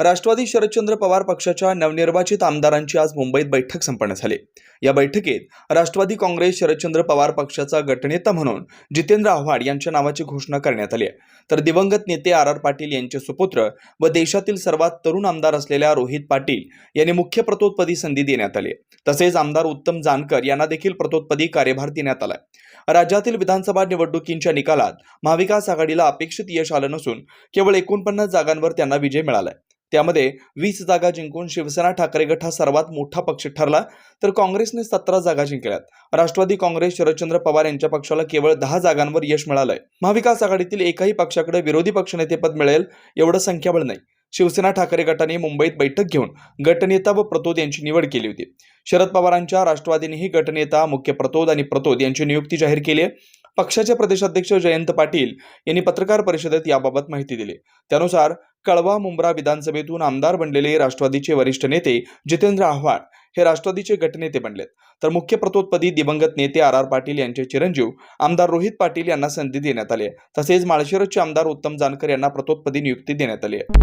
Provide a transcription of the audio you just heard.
राष्ट्रवादी शरदचंद्र पवार पक्षाच्या नवनिर्वाचित आमदारांची आज मुंबईत बैठक संपन्न झाली. या बैठकीत राष्ट्रवादी काँग्रेस शरदचंद्र पवार पक्षाचा गटनेता म्हणून जितेंद्र आव्हाड यांच्या नावाची घोषणा करण्यात आली आहे. तर दिवंगत नेते आर आर पाटील यांचे सुपुत्र व देशातील सर्वात तरुण आमदार असलेल्या रोहित पाटील यांनी मुख्य प्रतोत्पदी संधी देण्यात आली आहे. तसेच आमदार उत्तम जानकर यांना देखील प्रतोत्पदी कार्यभार देण्यात आलाय राज्यातील विधानसभा निवडणुकींच्या निकालात महाविकास आघाडीला अपेक्षित यश आलं नसून केवळ एकोणपन्नास जागांवर त्यांना विजय मिळालाय त्यामध्ये वीस जागा जिंकून शिवसेना ठाकरे गट हा सर्वात मोठा पक्ष ठरला. तर काँग्रेसने सतरा जागा जिंकल्यात. राष्ट्रवादी काँग्रेस शरदचंद्र पवार यांच्या पक्षाला केवळ दहा जागांवर यश मिळालंय. महाविकास आघाडीतील एकाही पक्षाकडे विरोधी पक्षनेतेपद मिळेल एवढं संख्याबळ नाही. शिवसेना ठाकरे गटाने मुंबईत बैठक घेऊन गटनेता व प्रतोद यांची निवड केली होती. शरद पवारांच्या राष्ट्रवादीनेही गटनेता मुख्य प्रतोद आणि प्रतोद यांची नियुक्ती जाहीर केली आहे. पक्षाचे प्रदेशाध्यक्ष जयंत पाटील यांनी पत्रकार परिषदेत याबाबत माहिती दिली. त्यानुसार कळवा मुंब्रा विधानसभेतून आमदार बनलेले राष्ट्रवादीचे वरिष्ठ नेते जितेंद्र आव्हाड हे राष्ट्रवादीचे गटनेते बनलेत. तर मुख्य प्रतोत्पदी दिवंगत नेते आर आर पाटील यांचे चिरंजीव आमदार रोहित पाटील यांना संधी देण्यात आली तसेच माळशिरसचे आमदार उत्तम जानकर यांना प्रतोत्पदी नियुक्ती देण्यात आली आहे.